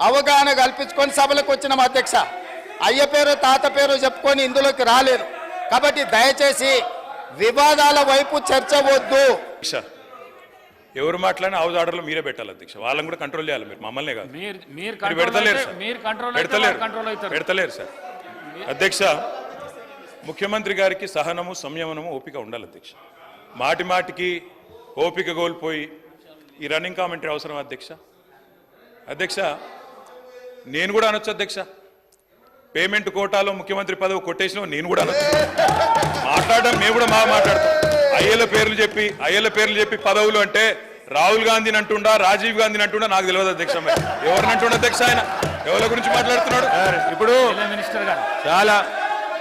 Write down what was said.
అవగాహన కల్పించుకొని సభలకు వచ్చినాం అధ్యక్ష. అయ్య పేరు తాత పేరు చెప్పుకొని ఇందులోకి రాలేదు. కాబట్టి దయచేసి వివాదాల వైపు చర్చ వద్దు. ఎవరు మాట్లాడినా హౌస్ ఆర్డర్లో మీరే పెట్టాలి అధ్యక్ష. వాళ్ళని కూడా కంట్రోల్ చేయాలి మీరు మమ్మల్నే కాదు. మీరు మీరు మీరు కంట్రోల్ పెడతలేరు సార్. పెడతలేరు. పెడతలేరు సార్. అధ్యక్ష ముఖ్యమంత్రి గారికి సహనము సంయమనము ఓపిక ఉండాలి అధ్యక్ష. మాటి మాటికి ఓపిక కోల్పోయి ఈ రన్నింగ్ కామెంటరీ అవసరం అధ్యక్ష. అధ్యక్ష నేను కూడా అనొచ్చు అధ్యక్ష. పేమెంట్ కోటాలో ముఖ్యమంత్రి పదవి కొట్టేసిన నేను కూడా అనొచ్చు. మాట్లాడడం మేము కూడా బాగా మాట్లాడతాం. అయ్యల పేర్లు చెప్పి అయ్యల పేర్లు చెప్పి పదవులు అంటే రాహుల్ గాంధీని అంటుండా రాజీవ్ గాంధీని అంటుండా నాకు తెలియదు అధ్యక్ష ఎవరిని అంటుండ అధ్యక్ష ఆయన? ఎవరి గురించి మాట్లాడుతున్నాడు? ఇప్పుడు చాలా